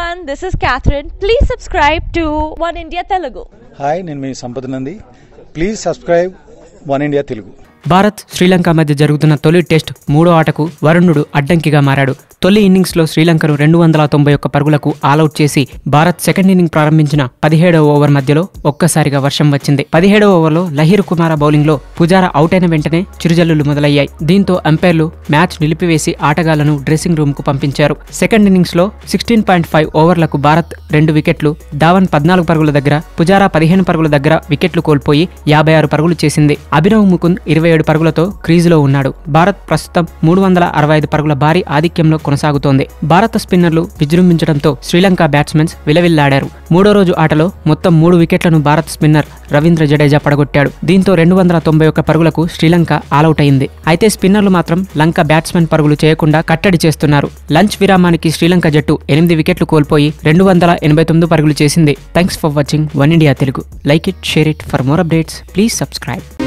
everyone, this is Catherine. Please subscribe to One India Telugu. Hi నేను మీ Sampada Nandi please subscribe one India Telugu Bharat Sri Lanka మధ్య జరుగుతున్న తొలి test మూడో ఆటకు వరుణుడు అడ్డంకిగా మారాడు. తొలి ఇన్నింగ్స్లో శ్రీలంకను రెండు వందల తొంభై ఒక్క పరుగులకు ఆలౌట్ చేసి భారత్ సెకండ్ ఇన్నింగ్ ప్రారంభించిన పదిహేడవ ఓవర్ మధ్యలో ఒక్కసారిగా వర్షం వచ్చింది. పదిహేడవ ఓవర్లో లహీర్ కుమార బౌలింగ్లో పుజారా అవుట్ అయిన వెంటనే చిరుజల్లులు మొదలయ్యాయి. దీంతో అంపైర్లు మ్యాచ్ నిలిపివేసి ఆటగాళ్ళను డ్రెస్సింగ్ రూమ్కు పంపించారు. సెకండ్ ఇన్నింగ్స్లో సిక్స్టీన్ పాయింట్ ఫైవ్ ఓవర్లకు భారత్ రెండు వికెట్లు ధావన్ పద్నాలుగు పరుగుల దగ్గర పుజారా పదిహేను పరుగుల దగ్గర వికెట్లు కోల్పోయి యాభై ఆరు పరుగులు చేసింది. అభినవ్ ముకుంద్ ఇరవై ఏడు పరుగులతో క్రీజులో ఉన్నాడు. భారత్ ప్రస్తుతం మూడు వందల అరవై ఐదు పరుగుల భారీ ఆధిక్యంలో కొనసాగుతోంది. భారత స్పిన్నర్లు విజృంభించడంతో శ్రీలంక బ్యాట్స్మెన్స్ విలవిల్లాడారు. మూడో రోజు ఆటలో మొత్తం మూడు వికెట్లను భారత్ స్పిన్నర్ రవీంద్ర జడేజా పడగొట్టాడు. దీంతో రెండు వందల తొంభై ఒక్క పరుగులకు శ్రీలంక ఆలౌట్ అయింది అయితే స్పిన్నర్లు మాత్రం లంక బ్యాట్స్మెన్ పరుగులు చేయకుండా కట్టడి చేస్తున్నారు. లంచ్ విరామానికి శ్రీలంక జట్టు ఎనిమిది వికెట్లు కోల్పోయి రెండు వందల ఎనభై తొమ్మిది పరుగులు చేసింది. Thanks for watching. One India Telugu. Like it share it. For more updates please subscribe.